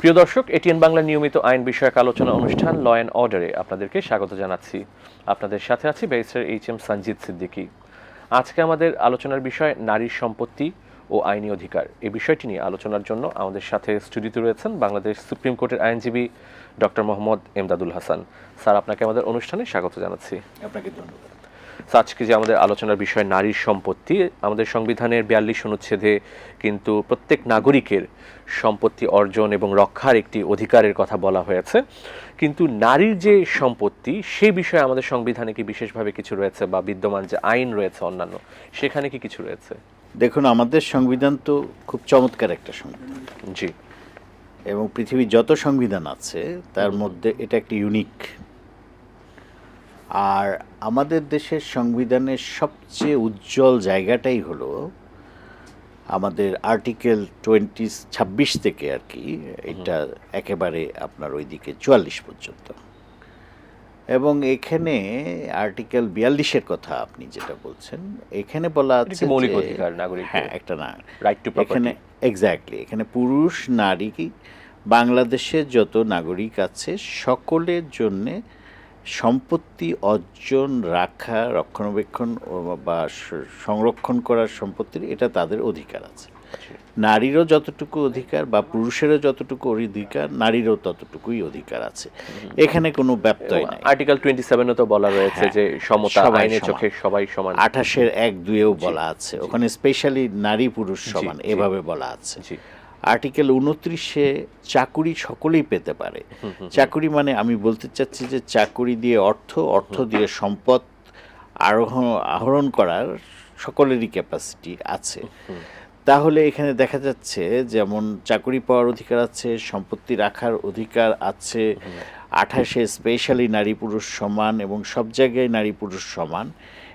প্রিয় দর্শক, এটিএন বাংলা নিয়মিত আইন বিষয়ক আলোচনা অনুষ্ঠান ল অ্যান্ড অর্ডারে আপনাদেরকে স্বাগত জানাচ্ছি। আপনাদের সাথে আছি barrister H M Sanjit Siddiqui. আজকে আমাদের আলোচনার বিষয় নারীর সম্পত্তি ও আইনি অধিকার। এই বিষয়টি নিয়ে আলোচনার জন্য আমাদের সাথে স্টুডিওতে রয়েছেন বাংলাদেশ সুপ্রিম কোর্টের আইনজীবী ডক্টর মোহাম্মদ এমদাদুল হাসান। স্যার, আপনাকে আমাদের অনুষ্ঠানে স্বাগত জানাচ্ছি। আপনাকে ধন্যবাদ। আজকে যে আমাদের আলোচনার বিষয় নারীর সম্পত্তি। আমাদের সংবিধানের বিয়াল্লিশ অনুচ্ছেদে কিন্তু প্রত্যেক নাগরিকের সম্পত্তি অর্জন এবং রক্ষার একটি অধিকারের কথা বলা হয়েছে। কিন্তু নারীর যে সম্পত্তি সেই বিষয়ে আমাদের সংবিধানে কি বিশেষভাবে কিছু রয়েছে বা বিদ্যমান যে আইন রয়েছে অন্যান্য সেখানে কি কিছু রয়েছে? দেখুন আমাদের সংবিধান তো খুব চমৎকার একটা সংবিধান। জি। এবং পৃথিবীর যত সংবিধান আছে তার মধ্যে এটা একটি ইউনিক আর আমাদের দেশের সংবিধানের সবচেয়ে উজ্জ্বল জায়গাটাই হলো আমাদের আর্টিকেল টোয়েন্টি ছাব্বিশ থেকে আর কি এটা একেবারে আপনার ওইদিকে চুয়াল্লিশ পর্যন্ত এবং এখানে আর্টিকেল বিয়াল্লিশের কথা আপনি যেটা বলছেন এখানে বলা আছে মৌলিক অধিকার নাগরিকের? হ্যাঁ একটা না রাইট টু এখানে এক্স্যাক্টলি এখানে পুরুষ নারী বাংলাদেশের যত নাগরিক আছে সকলের জন্যে সম্পত্তি অর্জন রাখা রক্ষণাবেক্ষণ বা সংরক্ষণ করার সম্পত্তির এটা তাদের অধিকার আছে। নারীরও যতটুকু অধিকার বা পুরুষেরও যতটুকু অধিকার নারীরও ততটুকুই অধিকার আছে। এখানে কোনো ব্যত্যয় নাই। আর্টিকেল টোয়েন্টি সেভেনও তো বলা রয়েছে হ্যাঁ, যে সমতা আইনের চোখে সবাই সমান। আঠাশের এক দুয়েও বলা আছে। ওখানে স্পেশালি নারী পুরুষ সমান এভাবে বলা আছে। জি। আর্টিকেল উনত্রিশে চাকুরি সকলেই পেতে পারে। চাকুরি মানে আমি বলতে চাচ্ছি যে চাকুরি দিয়ে অর্থ অর্থ দিয়ে সম্পদ আরোহণ আহরণ করার সকলেরই ক্যাপাসিটি আছে। তাহলে এখানে দেখা যাচ্ছে যেমন চাকুরি পাওয়ার অধিকার আছে সম্পত্তি রাখার অধিকার আছে আঠাশে স্পেশালি নারী পুরুষ সমান এবং সব জায়গায় নারী পুরুষ সমান।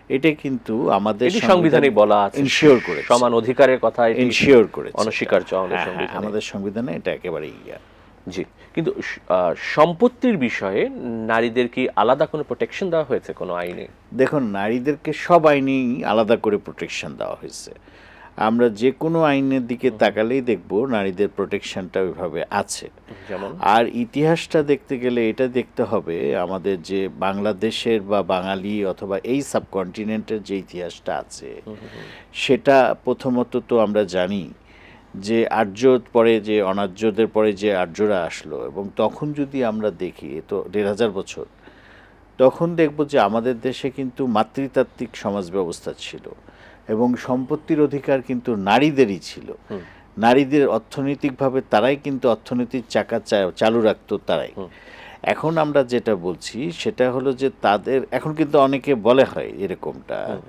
এটা কিন্তু আমাদের সংবিধানে বলা আছে। ইনশিওর করে সমান অধিকারের কথা এটি ইনশিওর করে অনস্বীকার্য আমাদের হ্যাঁ, হ্যাঁ, সংবিধানে। আমাদের সংবিধানে এটা একেবারে ইয়া। জি। কিন্তু সম্পত্তির বিষয়ে নারীদের কি আলাদা কোনো প্রোটেকশন দেওয়া হয়েছে কোনো আইনে? দেখুন নারীদেরকে সব আইনেই আলাদা করে প্রোটেকশন দেওয়া হয়েছে। আমরা যে কোনো আইনের দিকে তাকালেই দেখব নারীদের প্রোটেকশনটা ওইভাবে আছে। আর ইতিহাসটা দেখতে গেলে এটা দেখতে হবে আমাদের যে বাংলাদেশের বা বাঙালি অথবা এই সাবকন্টিনেন্টের যে ইতিহাসটা আছে সেটা প্রথমত তো আমরা জানি যে আর্য পরে যে অনার্যদের পরে যে আর্যরা আসলো এবং তখন যদি আমরা দেখি তো দেড় হাজার বছর তখন দেখব যে আমাদের দেশে কিন্তু মাতৃতাত্ত্বিক সমাজ ব্যবস্থা ছিল। এবং সম্পত্তির অধিকার কিন্তু নারীদেরই ছিল। নারীদের অর্থনৈতিকভাবে তারাই কিন্তু অর্থনীতির চাকা চা- চালু রাখতো তারাই। এখন আমরা যেটা বলছি সেটা হলো যে তাদের এখন কিন্তু অনেকে বলে হয় এরকমটা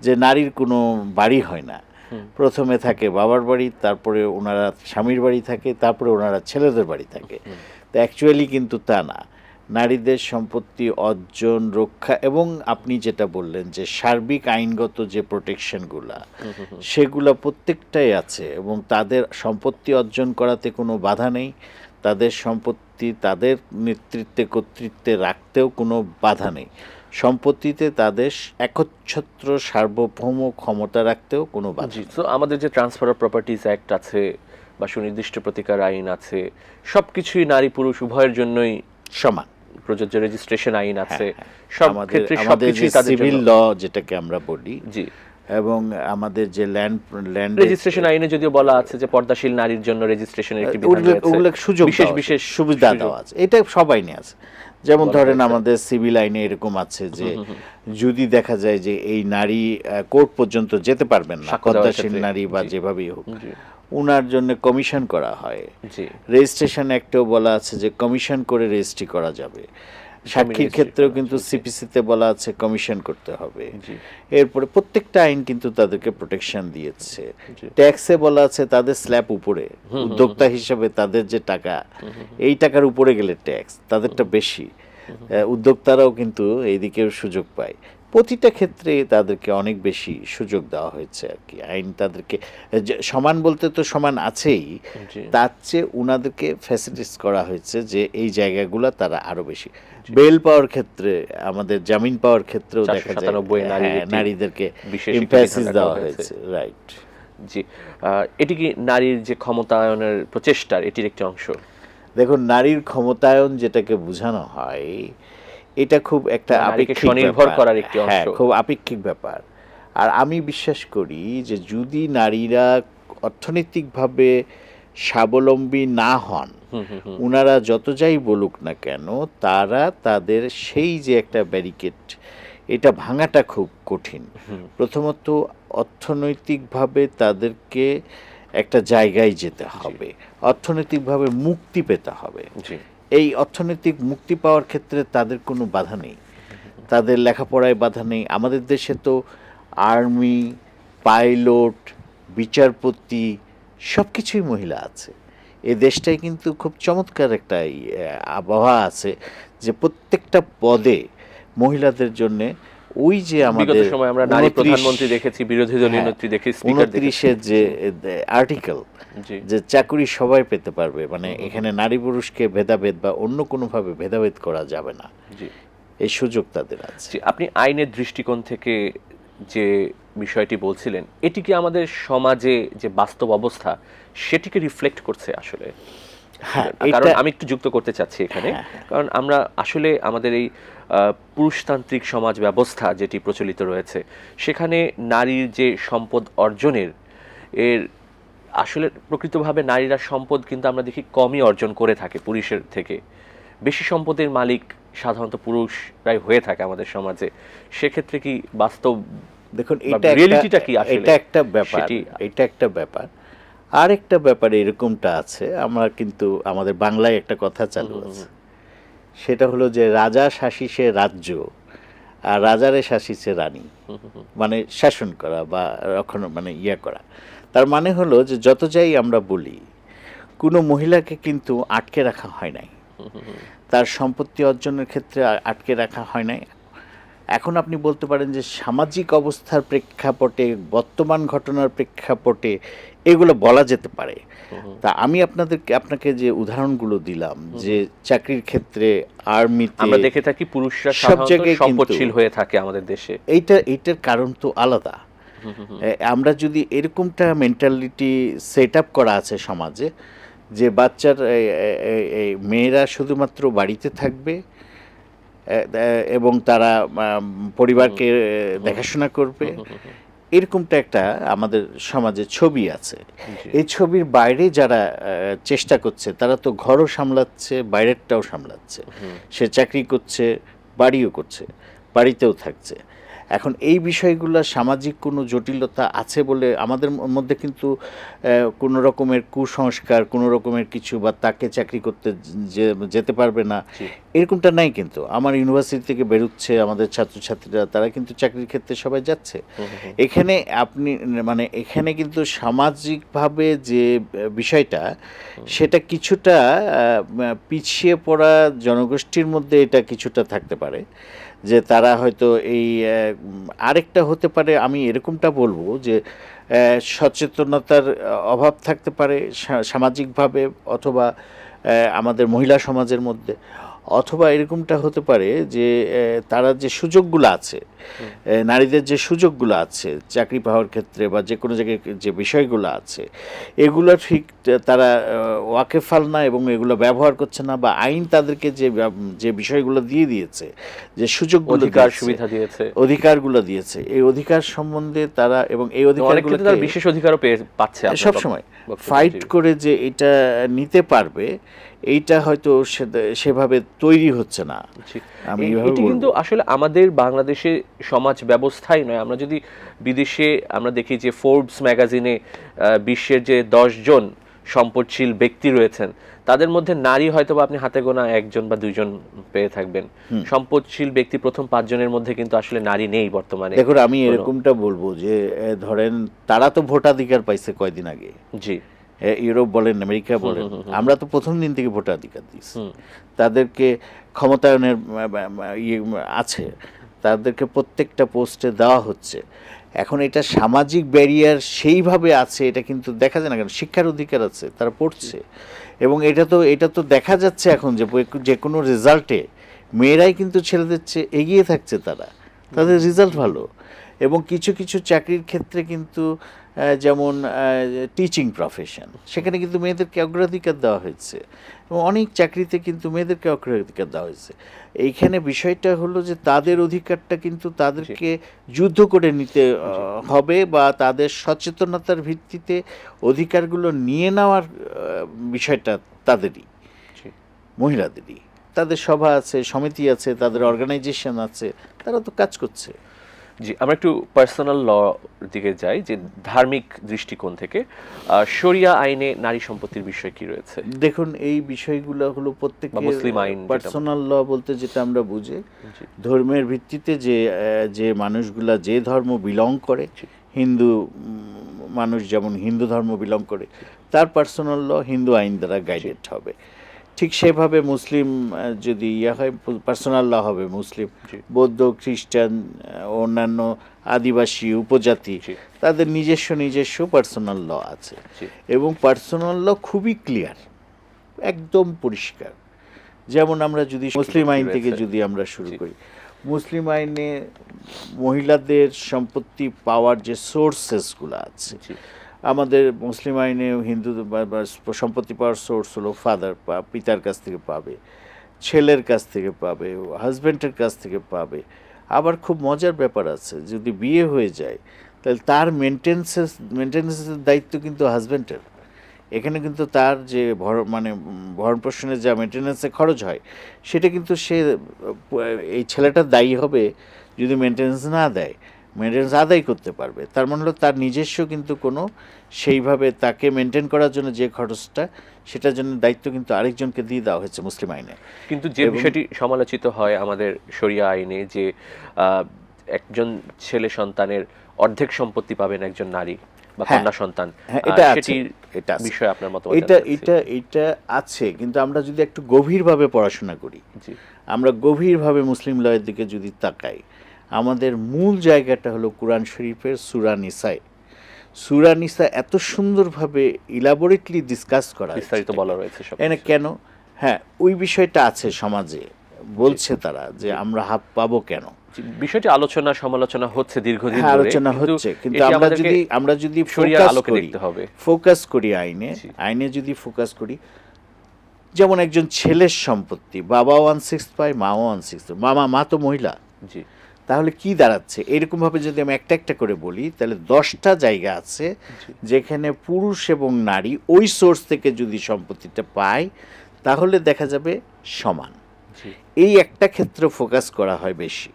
যে নারীর কোনো বাড়ি হয় না। প্রথমে থাকে বাবার বাড়ি তারপরে ওনারা স্বামীর বাড়ি থাকে তারপরে ওনারা ছেলেদের বাড়ি থাকে। তো অ্যাকচুয়ালি কিন্তু তা না। নারীদের সম্পত্তি অর্জন রক্ষা এবং আপনি যেটা বললেন যে সার্বিক আইনগত যে প্রোটেকশনগুলা সেগুলো প্রত্যেকটাই আছে এবং তাদের সম্পত্তি অর্জন করাতে কোনো বাধা নেই তাদের সম্পত্তি তাদের নেতৃত্বে কর্তৃত্বে রাখতেও কোনো বাধা নেই। সম্পত্তিতে তাদের একচ্ছত্র সার্বভৌম ক্ষমতা রাখতেও কোনো বাধা তো আমাদের যে ট্রান্সফার অফ প্রপার্টিজ অ্যাক্ট আছে বা সুনির্দিষ্ট প্রতিকার আইন আছে সব কিছুই নারী পুরুষ উভয়ের জন্যই সমান। প্রযোজ্য রেজিস্ট্রেশন আইন আছে। হ্যাঁ, সব ক্ষেত্রে আমাদের সবকিছুই তাদের সিভিল ল যেটাকে আমরা বলি জি। এবং আমাদের যে ল্যান্ড ল্যান্ড রেজিস্ট্রেশন আইনে যদিও বলা আছে যে পর্দাশীল নারীর জন্য রেজিস্ট্রেশনের একটি বিধান রয়েছে। ওগুলো সুযোগ বিশেষ বিশেষ সুবিধা। দেওয়া আছে। এটা সব আইনে আছে। যেমন ধরেন আমাদের সিভিল আইনে এরকম আছে যে যদি দেখা যায় যে এই নারী কোর্ট পর্যন্ত যেতে পারবেন না ক্ষেত্রে, নারী বা। যেভাবেই হোক। জি। উনার জন্য কমিশন করা হয়। রেজিস্ট্রেশন অ্যাক্টেও বলা আছে যে কমিশন করে রেজিস্ট্রি করা যাবে। সাক্ষীর ক্ষেত্রেও কিন্তু। সিপিসিতে বলা আছে কমিশন করতে হবে। এরপরে প্রত্যেকটা আইন কিন্তু তাদেরকে প্রোটেকশন দিয়েছে। ট্যাক্সে বলা আছে তাদের স্ল্যাব উপরে। উদ্যোক্তা হিসাবে তাদের যে টাকা এই টাকার উপরে গেলে ট্যাক্স তাদেরটা বেশি। উদ্যোক্তারাও কিন্তু এইদিকেও সুযোগ পায়। প্রতিটা ক্ষেত্রে তাদেরকে অনেক বেশি সুযোগ দেওয়া হয়েছে আর কি। আইন তাদেরকে সমান বলতে তো সমান আছেই। তার চেয়ে উনাদেরকে ফ্যাসিলিটিস করা হয়েছে যে এই জায়গাগুলো তারা আরও বেশি। বেল পাওয়ার ক্ষেত্রে আমাদের জামিন পাওয়ার ক্ষেত্রেও দেখা যায় 497 নারীর হ্যাঁ, নারীদেরকে রাখা দেওয়া হয়েছে। হয়েছে রাইট জি। এটি কি নারীর যে ক্ষমতায়নের প্রচেষ্টার এটির একটি অংশ? দেখুন নারীর ক্ষমতায়ন যেটাকে বোঝানো হয় এটা খুব একটা আপেক্ষিক স্বনির্ভর। করার একটি হ্যাঁ অংশ। খুব আপেক্ষিক ব্যাপার। আর আমি বিশ্বাস করি যে যদি নারীরা অর্থনৈতিকভাবে স্বাবলম্বী না হন ওনারা যত যাই বলুক না কেন তারা তাদের সেই যে একটা ব্যারিকেড এটা ভাঙাটা খুব কঠিন। প্রথমত অর্থনৈতিকভাবে তাদেরকে একটা জায়গায় যেতে হবে। অর্থনৈতিকভাবে মুক্তি পেতে হবে। এই অর্থনৈতিক মুক্তি পাওয়ার ক্ষেত্রে তাদের কোনো বাধা নেই। তাদের লেখাপড়ায় বাধা নেই। আমাদের দেশে তো আর্মি, পাইলট, বিচারপতি সব কিছুই মহিলা আছে। এ দেশটায় কিন্তু খুব চমৎকার একটা আবহাওয়া আছে যে প্রত্যেকটা পদে মহিলাদের জন্য ওই যে বিগত আমাদের সময় আমরা নারী প্রধানমন্ত্রী দেখেছি বিরোধী দলীয় হ্যাঁ, নেত্রী দেখি স্পিকার দেখেছি। উনত্রিশের যে আর্টিকেল যে চাকুরি সবাই পেতে পারবে মানে এখানে নারী পুরুষকে ভেদাভেদ বা অন্য কোনোভাবে ভেদাভেদ করা যাবে না। জি। এই সুযোগ তাদের আছে। আপনি আইনের দৃষ্টিকোণ থেকে যে বিষয়টি বলছিলেন এটি কি আমাদের সমাজে যে বাস্তব অবস্থা সেটিকে রিফ্লেক্ট করছে আসলে? হ্যাঁ কারণ আমি একটু যুক্ত করতে চাচ্ছি এখানে। হ্যাঁ, হ্যাঁ। কারণ আমরা আসলে আমাদের এই পুরুষতান্ত্রিক সমাজ ব্যবস্থা যেটি প্রচলিত রয়েছে সেখানে নারীর যে সম্পদ অর্জনের এর আসলে প্রকৃতভাবে নারীরা সম্পদ কিন্তু আমরা দেখি কমই অর্জন করে থাকে পুরুষের থেকে। বেশি সম্পদের মালিক সাধারণত পুরুষরাই হয়ে থাকে আমাদের সমাজে। সেক্ষেত্রে কি বাস্তব দেখুন এটা কি আসলে? এটা একটা ব্যাপার এটা একটা ব্যাপার। আর একটা ব্যাপার এরকমটা আছে আমরা কিন্তু আমাদের বাংলায় একটা কথা চালু আছে। সেটা হলো যে রাজা শাসিসে রাজ্য, আর রাজারে শাসিসে রানী। মানে শাসন করা বা রক্ষণ মানে ইয়া করা। তার মানে হলো যে যত যাই আমরা বলি, কোনো মহিলাকে কিন্তু আটকে রাখা হয় নাই। তার সম্পত্তি অর্জনের ক্ষেত্রে আটকে রাখা হয় নাই। এখন আপনি বলতে পারেন যে সামাজিক অবস্থার প্রেক্ষাপটে, বর্তমান ঘটনার প্রেক্ষাপটে এগুলো বলা যেতে পারে। তা আমি আপনাদেরকে আপনাকে যে উদাহরণগুলো দিলাম যে চাকরির ক্ষেত্রে আর্মিতে আমরা দেখে থাকি পুরুষরা সব জায়গায় সম্পদশীল হয়ে থাকে আমাদের দেশে। এইটা এইটার কারণ তো আলাদা। আমরা যদি এরকমটা মেন্টালিটি সেট আপ করা আছে সমাজে যে বাচ্চার মেয়েরা শুধুমাত্র বাড়িতে থাকবে এবং তারা পরিবারকে দেখাশোনা করবে এরকমটা একটা আমাদের সমাজে ছবি আছে। এই ছবির বাইরে যারা চেষ্টা করছে তারা তো ঘরও সামলাচ্ছে বাইরেরটাও সামলাচ্ছে। সে চাকরি করছে বাড়িও করছে বাড়িতেও থাকছে। এখন এই বিষয়গুলো সামাজিক কোনো জটিলতা আছে বলে আমাদের মধ্যে কিন্তু কোনো রকমের কুসংস্কার কোনো রকমের কিছু বা তাকে চাকরি করতে যেতে পারবে না। এরকমটা নাই কিন্তু। আমার ইউনিভার্সিটি থেকে বেরোচ্ছে আমাদের ছাত্রছাত্রীরা তারা কিন্তু চাকরির ক্ষেত্রে সবাই যাচ্ছে। এখানে আপনি মানে এখানে কিন্তু সামাজিকভাবে যে বিষয়টা সেটা কিছুটা পিছিয়ে পড়া জনগোষ্ঠীর মধ্যে এটা কিছুটা থাকতে পারে। যে তারা হয়তো এই আরেকটা হতে পারে, আমি এরকমটা বলব যে সচেতনতার অভাব থাকতে পারে সামাজিকভাবে অথবা আমাদের মহিলা সমাজের মধ্যে। অথবা এরকমটা হতে পারে যে তারা যে সুযোগগুলো আছে নারীদের যে সুযোগগুলো আছে চাকরি পাওয়ার ক্ষেত্রে বা যে কোনো জায়গায় যে বিষয়গুলো আছে এগুলো ঠিক তারা ওয়াকেফাল না এবং এগুলো ব্যবহার করছে না বা আইন তাদেরকে যে যে বিষয়গুলো দিয়ে দিয়েছে যে সুযোগগুলো সুবিধা দিয়েছে। অধিকারগুলো দিয়েছে এই অধিকার সম্বন্ধে তারা এবং এই অধিকারগুলো বিশেষ অধিকারও পেয়ে পাচ্ছে আপনার সব বক- সময় বক্তব্য, ফাইট করে যে এটা নিতে পারবে এইটা হয়তো সেভাবে তৈরি হচ্ছে না। আমি এটি কিন্তু আসলে আমাদের বাংলাদেশে সমাজ ব্যবস্থাই নয়। আমরা যদি বিদেশে আমরা দেখি যে ফোর্বস ম্যাগাজিনে বিশ্বের যে জন সম্পদশীল ব্যক্তি রয়েছেন তাদের মধ্যে নারী হয়তো বা আপনি হাতে গোনা একজন বা দুইজন পেয়ে থাকবেন। সম্পদশীল ব্যক্তি প্রথম পাঁচজনের মধ্যে কিন্তু আসলে নারী নেই বর্তমানে। দেখুন আমি এরকমটা বলব যে ধরেন তারা তো ভোটাধিকার পাইছে কয়দিন আগে। জি। ইউরোপ বলেন আমেরিকা বলেন আমরা তো প্রথম দিন থেকে ভোটাধিকার দিচ্ছি তাদেরকে ক্ষমতায়নের ইয়ে আছে তাদেরকে প্রত্যেকটা পোস্টে দেওয়া হচ্ছে। এখন এটা সামাজিক ব্যারিয়ার সেইভাবে আছে এটা কিন্তু দেখা যায় না কেন? শিক্ষার অধিকার আছে তারা পড়ছে। এবং এটা তো এটা তো দেখা যাচ্ছে এখন যে যে কোনো রেজাল্টে মেয়েরাই কিন্তু ছেলেদের চেয়ে এগিয়ে থাকছে তারা। তাদের রেজাল্ট ভালো। এবং কিছু কিছু চাকরির ক্ষেত্রে কিন্তু যেমন টিচিং প্রফেশন সেখানে কিন্তু মেয়েদেরকে অগ্রাধিকার দেওয়া হয়েছে এবং অনেক চাকরিতে কিন্তু মেয়েদেরকে অগ্রাধিকার দেওয়া হয়েছে। এইখানে বিষয়টা হলো যে তাদের অধিকারটা কিন্তু তাদেরকে যুদ্ধ করে নিতে হবে বা তাদের সচেতনতার ভিত্তিতে অধিকারগুলো নিয়ে নেওয়ার বিষয়টা তাদেরই মহিলাদেরই। তাদের সভা আছে সমিতি আছে তাদের অর্গানাইজেশন আছে তারা তো কাজ করছে। জি আমরা একটু পার্সোনাল ল দিকে যাই যে ধার্মিক দৃষ্টিকোণ থেকে। শরিয়া আইনে নারী সম্পত্তির বিষয় কি রয়েছে? দেখুন এই বিষয়গুলো হলো প্রত্যেক মুসলিম আইন পার্সোনাল ল বলতে যেটা আমরা বুঝি ধর্মের ভিত্তিতে যে যে মানুষগুলা যে ধর্ম বিলং করে হিন্দু মানুষ যেমন হিন্দু ধর্ম বিলং করে তার পার্সোনাল ল হিন্দু আইন দ্বারা গাইডেড হবে। ঠিক সেভাবে মুসলিম যদি ইয়ে হয় পার্সোনাল ল হবে মুসলিম বৌদ্ধ খ্রিস্টান অন্যান্য আদিবাসী উপজাতি তাদের নিজস্ব নিজস্ব পার্সোনাল ল আছে। এবং পার্সোনাল ল খুবই ক্লিয়ার একদম পরিষ্কার। যেমন আমরা যদি মুসলিম আইন থেকে যদি আমরা শুরু করি মুসলিম আইনে মহিলাদের সম্পত্তি পাওয়ার যে সোর্সেসগুলো আছে আমাদের মুসলিম আইনে হিন্দু সম্পত্তি পাওয়ার সোর্স হলো ফাদার পিতার কাছ থেকে পাবে, ছেলের কাছ থেকে পাবে হাজব্যান্ডের কাছ থেকে পাবে। আবার খুব মজার ব্যাপার আছে, যদি বিয়ে হয়ে যায়, তাহলে তার মেনটেন্সের মেনটেন্সের দায়িত্ব কিন্তু হাজব্যান্ডের এখানে কিন্তু তার যে ভর মানে ভরণ পোষণের যা মেনটেন্যান্সে খরচ হয়, সেটা কিন্তু সে, এই ছেলেটা দায়ী হবে যদি মেনটেন্যান্স না দেয়। মেনটেন্যান্স আদায় করতে পারবে। তার মানে হলো তার নিজস্ব কিন্তু কোনো সেইভাবে তাকে মেনটেন করার জন্য যে খরচটা সেটার জন্য দায়িত্ব কিন্তু আরেকজনকে দিয়ে দেওয়া হয়েছে মুসলিম আইনে। কিন্তু যে বিষয়টি সমালোচিত হয় আমাদের শরিয়া আইনে যে একজন ছেলে সন্তানের অর্ধেক সম্পত্তি পাবেন একজন নারী বা। কন্যা সন্তান। এটা আছে, এটা আছে। বিষয়ে আপনার মত এটা এটা এটা আছে কিন্তু আমরা যদি একটু গভীরভাবে পড়াশোনা করি আমরা গভীরভাবে মুসলিম লয়ের দিকে যদি তাকাই আমাদের মূল জায়গাটা হলো কোরআন শরীফের সুরা নিসায় সুরা নিসা এত সুন্দরভাবে ইলাবোরেটলি ডিসকাস করা বিস্তারিত বলা রয়েছে সব এনে কেন? হ্যাঁ ওই বিষয়টা আছে সমাজে বলছে তারা যে আমরা হাত পাবো কেন? বিষয়টি আলোচনা সমালোচনা হচ্ছে দীর্ঘদিন হ্যাঁ ধরে আলোচনা হচ্ছে কিন্তু আমরা যদি আমরা যদি শরিয়ার আলোকে দেখতে হবে। ফোকাস করি আইনে আইনে যদি ফোকাস করি যেমন একজন ছেলের সম্পত্তি বাবা ওয়ান সিক্স পায় মা ওয়ান সিক্স মামা মা তো মহিলা। জি। তাহলে কি দাঁড়াচ্ছে? এরকমভাবে যদি আমি একটা একটা করে বলি তাহলে দশটা জায়গা আছে যেখানে পুরুষ এবং নারী ওই সোর্স থেকে যদি সম্পত্তিটা পায় তাহলে দেখা যাবে সমান। এই একটা ক্ষেত্রে ফোকাস করা হয় বেশি।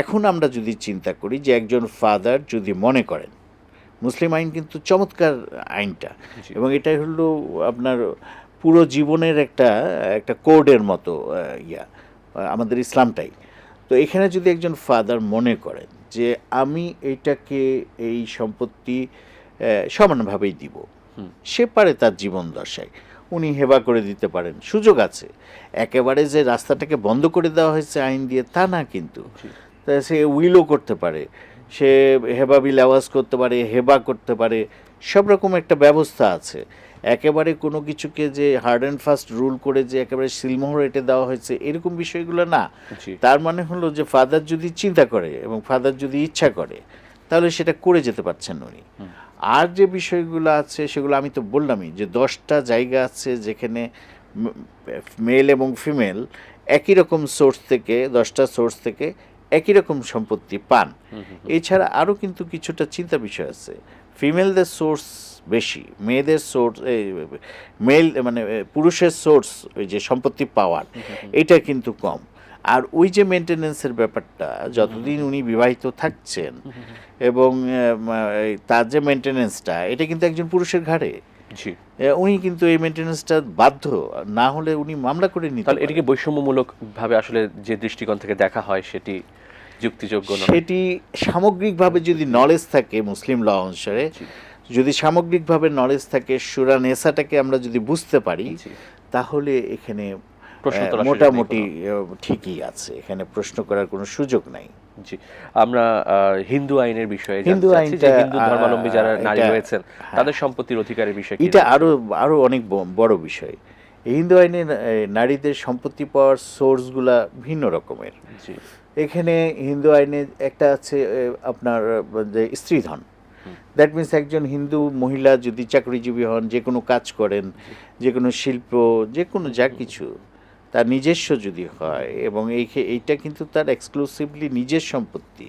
এখন আমরা যদি চিন্তা করি যে একজন ফাদার যদি মনে করেন মুসলিম আইন কিন্তু চমৎকার আইনটা এবং এটাই হলো আপনার পুরো জীবনের একটা একটা কোডের মতো ইয়া আমাদের ইসলামটাই। তো এখানে যদি একজন ফাদার মনে করেন যে আমি এইটাকে এই সম্পত্তি সমানভাবেই দিব সে পারে তার জীবন দশায়। উনি হেবা করে দিতে পারেন সুযোগ আছে। একেবারে যে রাস্তাটাকে বন্ধ করে দেওয়া হয়েছে আইন দিয়ে তা না কিন্তু। তা সে উইলও করতে পারে সে হেবা বিল আওয়াজ করতে পারে হেবা করতে পারে সব রকম একটা ব্যবস্থা আছে। একেবারে কোনো কিছুকে যে হার্ড অ্যান্ড ফাস্ট রুল করে যে একেবারে সিলমোহর এটে দেওয়া হয়েছে এরকম বিষয়গুলো না। তার মানে হলো যে ফাদার যদি চিন্তা করে এবং ফাদার যদি ইচ্ছা করে তাহলে সেটা করে যেতে পারছেন উনি। আর যে বিষয়গুলো আছে সেগুলো আমি তো বললামই যে দশটা জায়গা আছে যেখানে মেল এবং ফিমেল একই রকম সোর্স থেকে দশটা সোর্স থেকে একই রকম সম্পত্তি পান। এছাড়া আরও কিন্তু কিছুটা চিন্তা বিষয় আছে। ফিমেলদের সোর্স বেশি। মেয়েদের সোর্স মেল মানে পুরুষের সোর্স ওই যে সম্পত্তি পাওয়ার এটা কিন্তু কম। আর ওই যে মেনটেনেন্সের ব্যাপারটা যতদিন উনি বিবাহিত থাকছেন এবং তার যে মেনটেনেন্সটা এটা কিন্তু একজন পুরুষের ঘাড়ে। উনি কিন্তু এই মেনটেনেন্সটা বাধ্য না হলে উনি মামলা করে নিতে তাহলে। এটিকে বৈষম্যমূলক ভাবে আসলে যে দৃষ্টিকোণ থেকে দেখা হয় সেটি যুক্তিযোগ্য সেটি সামগ্রিকভাবে যদি নলেজ থাকে মুসলিম ল অনুসারে। যদি সামগ্রিকভাবে নলেজ থাকে সুরা নেশাটাকে আমরা যদি বুঝতে পারি তাহলে এখানে মোটামুটি ঠিকই আছে। এখানে প্রশ্ন করার কোনো সুযোগ নাই। জি। আমরা হিন্দু আইনের বিষয়ে হিন্দু আইনটা, হিন্দু ধর্মাবলম্বী যারা নারী রয়েছেন তাদের সম্পত্তির অধিকারের বিষয় এটা? আরও আরও অনেক বড় বিষয়। এই হিন্দু আইনে নারীদের সম্পত্তি পাওয়ার সোর্সগুলা ভিন্ন রকমের। জি। এখানে হিন্দু আইনে একটা আছে আপনার যে স্ত্রীধন। দ্যাট মিন্স একজন হিন্দু মহিলা যদি চাকরিজীবী হন, যে কোনো কাজ করেন, যে কোনো শিল্প, যে কোনো যা কিছু, তার নিজস্ব যদি হয় এবং এই এইটা কিন্তু তার এক্সক্লুসিভলি নিজের সম্পত্তি।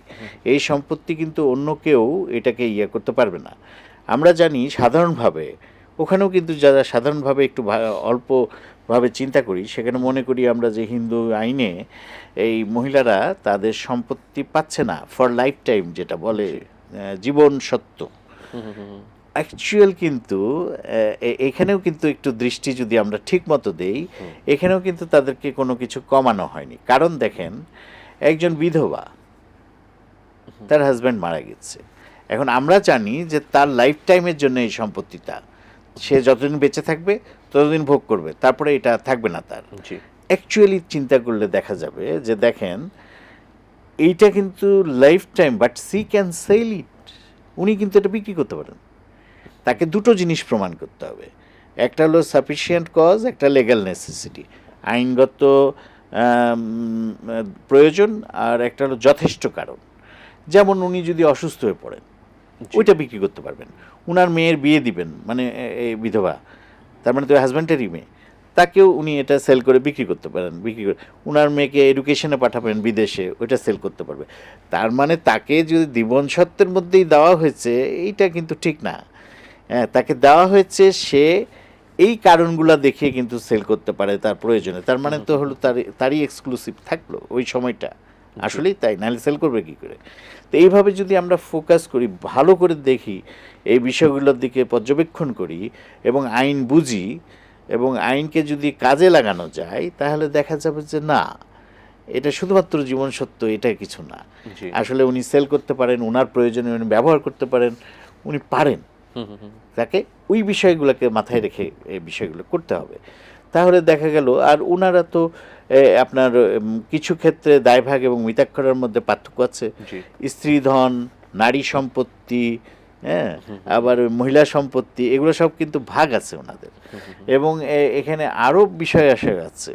এই সম্পত্তি কিন্তু অন্য কেউ এটাকে ইয়ে করতে পারবে না। আমরা জানি সাধারণভাবে, ওখানেও কিন্তু যারা সাধারণভাবে একটু অল্পভাবে চিন্তা করি, সেখানে মনে করি আমরা যে হিন্দু আইনে এই মহিলারা তাদের সম্পত্তি পাচ্ছে না ফর লাইফ টাইম যেটা বলে। জীবন সত্য। অ্যাকচুয়াল কিন্তু এখানেও কিন্তু একটু দৃষ্টি যদি আমরা ঠিক মতো দেই এখানেও কিন্তু তাদেরকে কোনো কিছু কমানো হয়নি। কারণ দেখেন একজন বিধবা তার হাজব্যান্ড মারা গেছে। এখন আমরা জানি যে তার লাইফ টাইমের জন্য এই সম্পত্তিটা সে যতদিন বেঁচে থাকবে ততদিন ভোগ করবে। তারপরে এটা থাকবে না তার। অ্যাকচুয়ালি চিন্তা করলে দেখা যাবে যে দেখেন এইটা কিন্তু life time but she can sell it উনি কিন্তু এটা বিক্রি করতে পারেন। তাকে দুটো জিনিস প্রমাণ করতে হবে। একটা হলো সাফিসিয়েন্ট কজ একটা লিগ্যাল নেসেসিটি আইনগত প্রয়োজন আর একটা হলো যথেষ্ট কারণ। যেমন উনি যদি অসুস্থ হয়ে পড়েন ওইটা বিক্রি করতে পারবেন। উনার মেয়ের বিয়ে দিবেন মানে বিধবা। তার মানে তো হাজব্যান্ডেরই মেয়ে। তাকেও উনি এটা সেল করে বিক্রি করতে পারেন বিক্রি করে। উনার মেয়েকে এডুকেশনে পাঠাবেন বিদেশে ওইটা সেল করতে পারবে। তার মানে তাকে যদি জীবন সত্ত্বের মধ্যেই দেওয়া হয়েছে এইটা কিন্তু ঠিক না। হ্যাঁ তাকে দেওয়া হয়েছে সে এই কারণগুলো দেখিয়ে কিন্তু সেল করতে পারে তার প্রয়োজনে। তার মানে তো হলো তার তারই এক্সক্লুসিভ থাকল ওই সময়টা। আসলেই তাই নাহলে সেল করবে কি করে? তো এইভাবে যদি আমরা ফোকাস করি ভালো করে দেখি এই বিষয়গুলোর দিকে পর্যবেক্ষণ করি এবং আইন বুঝি এবং আইনকে যদি কাজে লাগানো যায় তাহলে দেখা যাবে যে না এটা শুধুমাত্র জীবন সত্য এটা কিছু না। আসলে উনি সেল করতে পারেন ওনার প্রয়োজনে উনি ব্যবহার করতে পারেন উনি পারেন। তাকে ওই বিষয়গুলোকে মাথায় রেখে এই বিষয়গুলো করতে হবে। তাহলে দেখা গেল আর ওনারা তো আপনার কিছু ক্ষেত্রে দায়ভাগ এবং মিতাক্ষরের মধ্যে পার্থক্য আছে। স্ত্রী ধন নারী সম্পত্তি হ্যাঁ আবার মহিলা সম্পত্তি এগুলো সব কিন্তু ভাগ আছে ওনাদের। এবং এখানে আরও বিষয় আসে আছে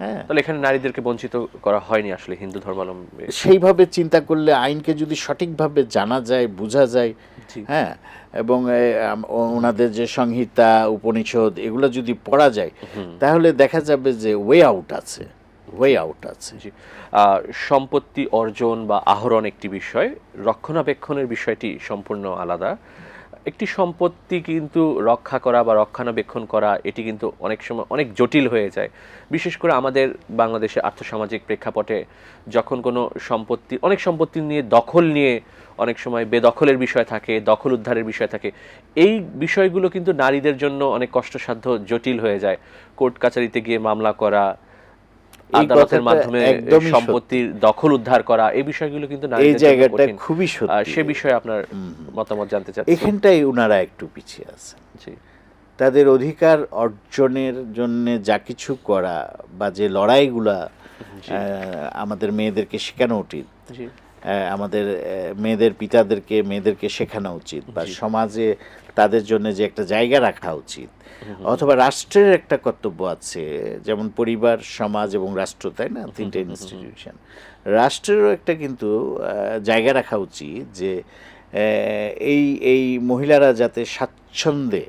হ্যাঁ। তাহলে এখানে নারীদেরকে বঞ্চিত করা হয়নি আসলে হিন্দু ধর্মাবলম্বী? সেইভাবে চিন্তা করলে আইনকে যদি সঠিকভাবে জানা যায় বোঝা যায় হ্যাঁ এবং ওনাদের যে সংহিতা উপনিষদ এগুলো যদি পড়া যায় তাহলে দেখা যাবে যে ওয়ে আউট আছে। ওয়ে আউট আছে। জি সম্পত্তি অর্জন বা আহরণ একটি বিষয়, রক্ষণাবেক্ষণের বিষয়টি সম্পূর্ণ আলাদা। একটি সম্পত্তি কিন্তু রক্ষা করা বা রক্ষণাবেক্ষণ করা, এটি কিন্তু অনেক সময় অনেক জটিল হয়ে যায়। বিশেষ করে আমাদের বাংলাদেশের আর্থসামাজিক প্রেক্ষাপটে যখন কোনো সম্পত্তি, অনেক সম্পত্তি নিয়ে দখল নিয়ে অনেক সময় বেদখলের বিষয় থাকে, দখল উদ্ধারের বিষয় থাকে, এই বিষয়গুলো কিন্তু নারীদের জন্য অনেক কষ্টসাধ্য, জটিল হয়ে যায়। কোর্ট কাছারিতে গিয়ে মামলা করা আদালতের মাধ্যমে সম্পত্তির দখল উদ্ধার করা এই বিষয়গুলো কিন্তু এই জায়গাটা খুবই সত্যি। সে বিষয়ে আপনার মতামত জানতে চাচ্ছি। এখানটাই ওনারা একটু পিছিয়ে আছে জি। তাদের অধিকার অর্জনের জন্য যা কিছু করা বা যে লড়াইগুলা আমাদের মেয়েদেরকে শেখানো উচিত। আমাদের মেয়েদের পিতাদেরকে মেয়েদেরকে শেখানো উচিত বা সমাজে তাদের জন্য যে একটা জায়গা রাখা উচিত। অথবা রাষ্ট্রের একটা কর্তব্য আছে যেমন পরিবার সমাজ এবং রাষ্ট্র তাই না? তিনটে ইনস্টিটিউশন রাষ্ট্রেরও একটা কিন্তু জায়গা রাখা উচিত যে এই এই মহিলারা যাতে স্বাচ্ছন্দ্যে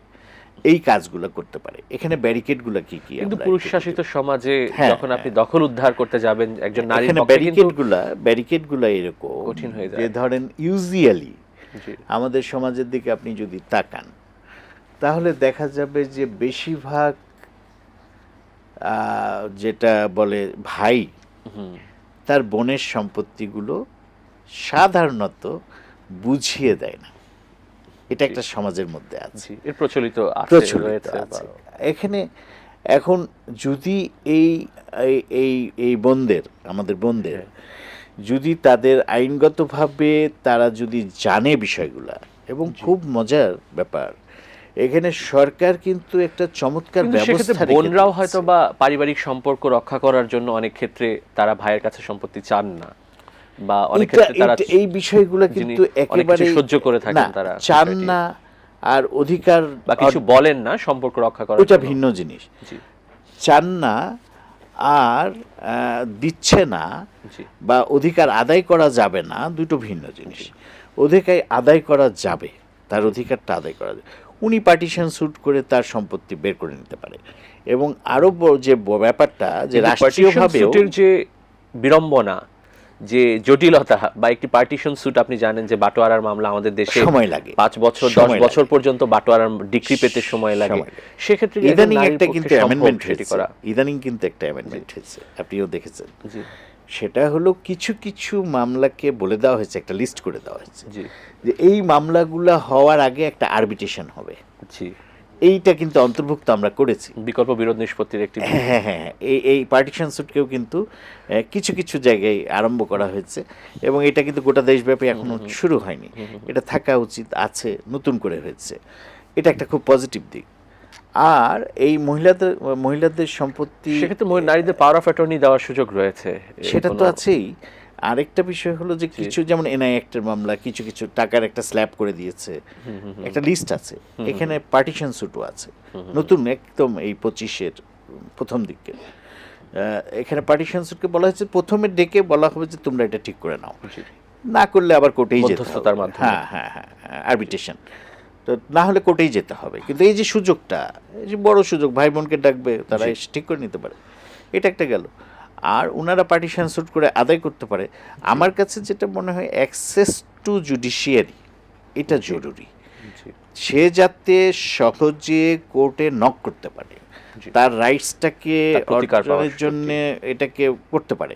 এই কাজগুলো করতে পারে। এখানে ব্যারিকেডগুলো কি কি কিন্তু পুরুষ শাসিত সমাজে হ্যাঁ, যখন আপনি দখল উদ্ধার করতে যাবেন একজন নারীর কিন্তু ব্যারিকেডগুলা ব্যারিকেডগুলা এরকম কঠিন হয়ে যায়। যে ধরেন ইউজুয়ালি আমাদের সমাজের দিকে আপনি যদি তাকান তাহলে দেখা যাবে যে বেশিরভাগ আহ, যেটা বলে ভাই তার বোনের সম্পত্তিগুলো সাধারণত বুঝিয়ে দেয় না। এটা একটা সমাজের মধ্যে আছে। এর প্রচলিত প্রচলিত আছে। এখানে এখন যদি এই এই- এই বোনদের আমাদের বোনদের যদি তাদের আইনগতভাবে তারা যদি জানে বিষয়গুলা এবং খুব মজার ব্যাপার এখানে সরকার কিন্তু একটা চমৎকার ব্যবস্থা বোনরাও। হয়তো বা পারিবারিক সম্পর্ক রক্ষা করার জন্য অনেক ক্ষেত্রে তারা ভাইয়ের কাছে সম্পত্তি চান না। বা অনেক ক্ষেত্রে তারা এই বিষয়গুলো কিন্তু একেবারে সহ্য করে থাকেন তারা চান না আর অধিকার বা কিছু বলেন না সম্পর্ক রক্ষা ভিন্ন জিনিস। চান না আর দিচ্ছে না বা অধিকার আদায় করা যাবে না দুটো ভিন্ন জিনিস। অধিকার আদায় করা যাবে তার অধিকারটা আদায় করা যায় উনি পার্টিশন স্যুট করে তার সম্পত্তি বের করে নিতে পারে। এবং আরও বড় যে ব্যাপারটা যে এর যে বিড়ম্বনা যে জটিলতা বা একটি পার্টিশন সুট আপনি জানেন যে বাটোয়ারার মামলা আমাদের দেশে সময় লাগে। পাঁচ বছর দশ বছর পর্যন্ত বাটোয়ারার ডিগ্রি পেতে সময় লাগে। সেক্ষেত্রে ইদানিং একটা কিন্তু অ্যামেন্ডমেন্ট হয়েছে। ইদানিং কিন্তু একটা অ্যামেন্ডমেন্ট হয়েছে। আপনিও দেখেছেন। সেটা হলো কিছু কিছু মামলাকে বলে দেওয়া হয়েছে একটা লিস্ট করে দেওয়া হয়েছে। জি। যে এই মামলাগুলো হওয়ার আগে একটা আরবিটেশন হবে। জি। এইটা কিন্তু অন্তর্ভুক্ত আমরা করেছি। বিকল্প বিরোধ নিষ্পত্তির একটি হ্যাঁ হ্যাঁ হ্যাঁ এই এই পার্টিশন স্যুটকেও কিন্তু কিছু কিছু জায়গায় আরম্ভ করা হয়েছে এবং এটা কিন্তু গোটা দেশব্যাপী এখনও শুরু হয়নি। এটা থাকা উচিত আছে নতুন করে হয়েছে। এটা একটা খুব পজিটিভ দিক। আর এই মহিলাদের মহিলাদের সম্পত্তি সেক্ষেত্রে নারীদের পাওয়ার অফ অ্যাটর্নি দেওয়ার সুযোগ রয়েছে। সেটা তো আছেই। আরেকটা বিষয় হলো যে কিছু যেমন এনআই অ্যাক্টের মামলা কিছু কিছু টাকার একটা স্ল্যাব করে দিয়েছে। একটা লিস্ট আছে। এখানে পার্টিশন স্যুটও আছে। নতুন একদম এই পঁচিশের প্রথম দিকে। এখানে পার্টিশন স্যুটকে বলা হয়েছে প্রথমে ডেকে বলা হবে যে তোমরা এটা ঠিক করে নাও। না করলে আবার কোর্টেই যেতে হবে। হ্যাঁ হ্যাঁ হ্যাঁ আরবিটেশন তো না হলে কোর্টেই যেতে হবে। কিন্তু এই যে সুযোগটা এই যে বড় সুযোগ ভাই বোনকে ডাকবে তারা এসে ঠিক করে নিতে পারে। এটা একটা গেল। আর ওনারা পার্টিশন স্যুট করে আদায় করতে পারে আমার কাছে যেটা মনে হয় অ্যাক্সেস টু জুডিশিয়ারি এটা জরুরি। সে যাতে সহজে কোর্টে নক করতে পারে তার রাইটসটাকে অর্জনের জন্য এটাকে করতে পারে।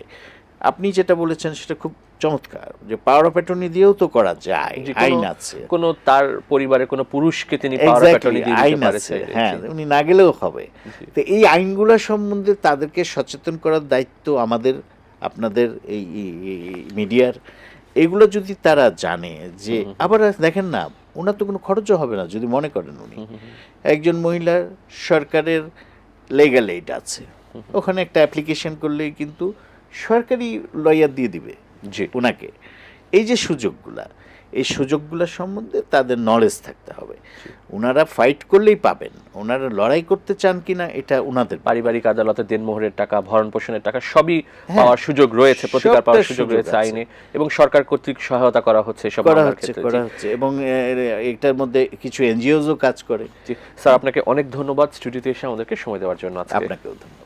আপনি যেটা বলেছেন সেটা খুব চমৎকার যে পাওয়ার অফ অ্যাটর্নি দিয়েও তো করা যায় আইন আছে। কোনো তার পরিবারের কোনো পুরুষকে তিনি পাওয়ার অফ অ্যাটর্নি দিয়ে আইন দিতে আছে হ্যাঁ উনি না গেলেও হবে। তো এই আইনগুলো সম্বন্ধে তাদেরকে সচেতন করার দায়িত্ব আমাদের আপনাদের এই মিডিয়ার এগুলো যদি তারা জানে যে আবার দেখেন না ওনার তো কোনো খরচও হবে না যদি মনে করেন উনি। একজন মহিলার সরকারের লিগ্যাল এইড আছে। ওখানে একটা অ্যাপ্লিকেশন করলেই কিন্তু সরকারি লয়ার দিয়ে দিবে। জি। ওনাকে এই যে সুযোগগুলা এই সুযোগগুলো সম্বন্ধে তাদের নলেজ থাকতে হবে। ওনারা ফাইট করলেই পাবেন। ওনারা লড়াই করতে চান কিনা এটা ওনাদের পারিবারিক আদালতে দেনমোহরের টাকা ভরণ পোষণের টাকা সবই হ্যাঁ, পাওয়ার সুযোগ রয়েছে প্রতিকার পাওয়ার সুযোগ রয়েছে আইনে এবং সরকার কর্তৃক সহায়তা করা হচ্ছে সব করা হচ্ছে করা হচ্ছে এবং এটার মধ্যে কিছু এনজিওজও কাজ করে। স্যার আপনাকে অনেক ধন্যবাদ। স্টুডিওতে এসে আমাদেরকে সময় দেওয়ার জন্য আপনাকেও ধন্যবাদ।